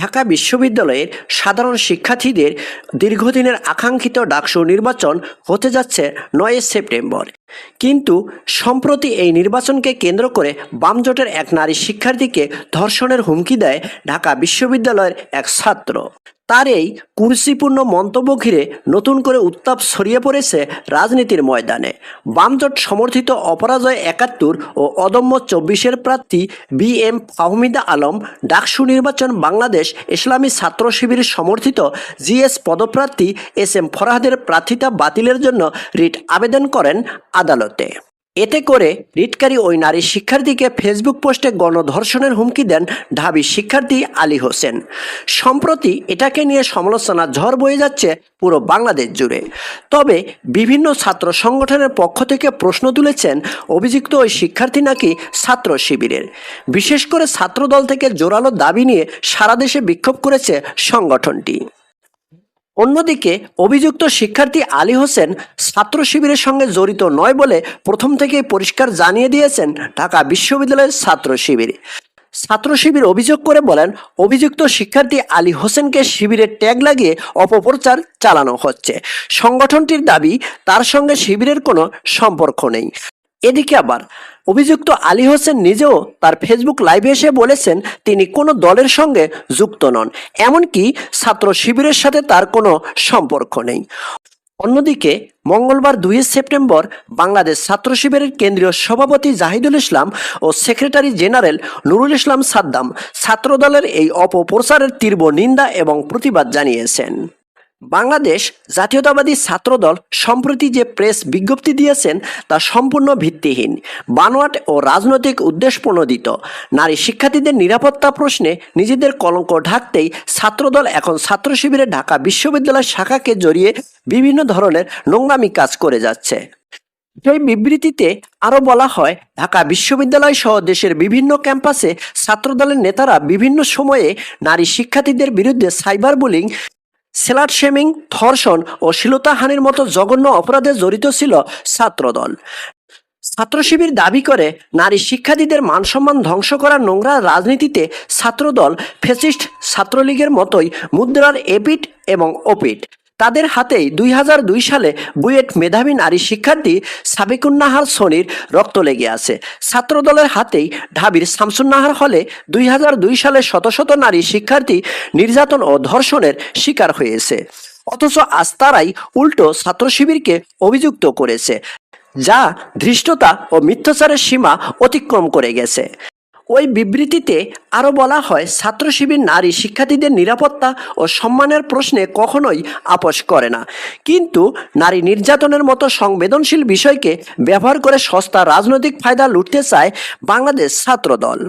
ঢাকা বিশ্ববিদ্যালয়ের সাধারণ শিক্ষার্থীদের দীর্ঘদিনের আকাঙ্ক্ষিত ডাকসু নির্বাচন হতে যাচ্ছে নয় সেপ্টেম্বর। কিন্তু সম্প্রতি এই নির্বাচনকে কেন্দ্র করে বামজোটের এক নারী শিক্ষার্থীকে ধর্ষণের হুমকি দেয় ঢাকা বিশ্ববিদ্যালয়ের এক ছাত্র। তার এই কুরসিপূর্ণ মন্তব্য ঘিরে নতুন করে উত্তাপ ছড়িয়ে পড়েছে রাজনীতির ময়দানে। বামজোট সমর্থিত অপরাজয় একাত্তর ও অদম্য চব্বিশের প্রার্থী বি এম ফাহমিদা আলম ডাকসু নির্বাচন বাংলাদেশ ইসলামী ছাত্র শিবির সমর্থিত জিএস পদপ্রার্থী এস এম ফরহাদের প্রার্থিতা বাতিলের জন্য রিট আবেদন করেন আদালতে। এতে করে রিটকারী ওই নারী শিক্ষার্থীকে ফেসবুক পোস্টে গণধর্ষণের হুমকি দেন ঢাবি শিক্ষার্থী আলী হোসেন। সম্প্রতি এটাকে নিয়ে সমালোচনা ঝড় বয়ে যাচ্ছে পুরো বাংলাদেশ জুড়ে। তবে বিভিন্ন ছাত্র সংগঠনের পক্ষ থেকে প্রশ্ন তুলেছেন, অভিযুক্ত ওই শিক্ষার্থী নাকি ছাত্র শিবিরের? বিশেষ করে ছাত্রদল থেকে জোরালো দাবি নিয়ে সারা দেশে বিক্ষোভ করেছে সংগঠনটি। অন্যদিকে অভিযুক্ত শিক্ষার্থী আলী হোসেন ছাত্র শিবিরের সঙ্গে জড়িত নয় বলে প্রথম থেকেই পরিষ্কার জানিয়ে দিয়েছেন ঢাকা বিশ্ববিদ্যালয়ের ছাত্র শিবির। ছাত্র শিবির অভিযোগ করে বলেন, অভিযুক্ত শিক্ষার্থী আলী হোসেনকে শিবিরের ট্যাগ লাগিয়ে অপপ্রচার চালানো হচ্ছে। সংগঠনটির দাবি, তার সঙ্গে শিবিরের কোনো সম্পর্ক নেই। এদিকে আবার, অভিযুক্ত আলী হোসেন নিজেও তার ফেসবুক লাইভে এসে বলেছেন তিনি কোনো দলের সঙ্গে যুক্ত নন, এমনকি ছাত্র শিবিরের সাথে তার কোনো সম্পর্ক নেই। অন্যদিকে, মঙ্গলবার দুই সেপ্টেম্বর বাংলাদেশ ছাত্র শিবিরের কেন্দ্রীয় সভাপতি জাহিদুল ইসলাম ও সেক্রেটারি জেনারেল নুরুল ইসলাম সাদ্দাম ছাত্রদলের এই অপপ্রচারের তীব্র নিন্দা এবং প্রতিবাদ জানিয়েছেন। বাংলাদেশ জাতীয়তাবাদী ছাত্রদল সম্প্রতি যে প্রেস বিজ্ঞপ্তি দিয়েছেন তা সম্পূর্ণ ভিত্তিহীন, বানোয়াট ও রাজনৈতিক উদ্দেশ্যপ্রণোদিত নারী শিক্ষার্থীদের নিরাপত্তা প্রশ্নে নিজেদের কলঙ্ক ঢাকতেই ছাত্রদল এখন ছাত্র শিবিরে ঢাকা বিশ্ববিদ্যালয় শাখাকে জড়িয়ে বিভিন্ন ধরনের নোংরামি কাজ করে যাচ্ছে। সেই বিবৃতিতে আরও বলা হয়, ঢাকা বিশ্ববিদ্যালয় সহ দেশের বিভিন্ন ক্যাম্পাসে ছাত্রদলের নেতারা বিভিন্ন সময়ে নারী শিক্ষার্থীদের বিরুদ্ধে সাইবার বুলিং সেলাট শেমিং, ধর্ষণ ও শ্লীলতাহানির মতো জঘন্য অপরাধে জড়িত ছিল ছাত্রদল। ছাত্র শিবির দাবি করে, নারী শিক্ষার্থীদের মানসম্মান ধ্বংস করার নোংরা রাজনীতিতে ছাত্রদল ফেসিস্ট ছাত্রলীগের মতোই মুদ্রার এপিট এবং ওপিট তাদের হাতেই দুই সালে বুয়েট মেধাবী নারী শিক্ষার্থী সাবিকুন্নাহার সোনির রক্ত লেগে আছে। ছাত্রদলের হাতেই ঢাবির শামসুন্নাহার হলে দুই সালে শত শত নারী শিক্ষার্থী নির্যাতন ও ধর্ষণের শিকার হয়েছে। অথচ আজ তারাই উল্টো ছাত্র শিবিরকে অভিযুক্ত করেছে, যা ধৃষ্টতা ও মিথ্যাচারের সীমা অতিক্রম করে গেছে। ওই বিবৃতিতে আরও বলা হয়, ছাত্রশিবির নারী শিক্ষার্থীদের নিরাপত্তা ও সম্মানের প্রশ্নে কখনোই আপোষ করে না। কিন্তু নারী নির্যাতনের মতো সংবেদনশীল বিষয়কে ব্যবহার করে সস্তা রাজনৈতিক ফায়দা লুটতে চায় বাংলাদেশ ছাত্রদল।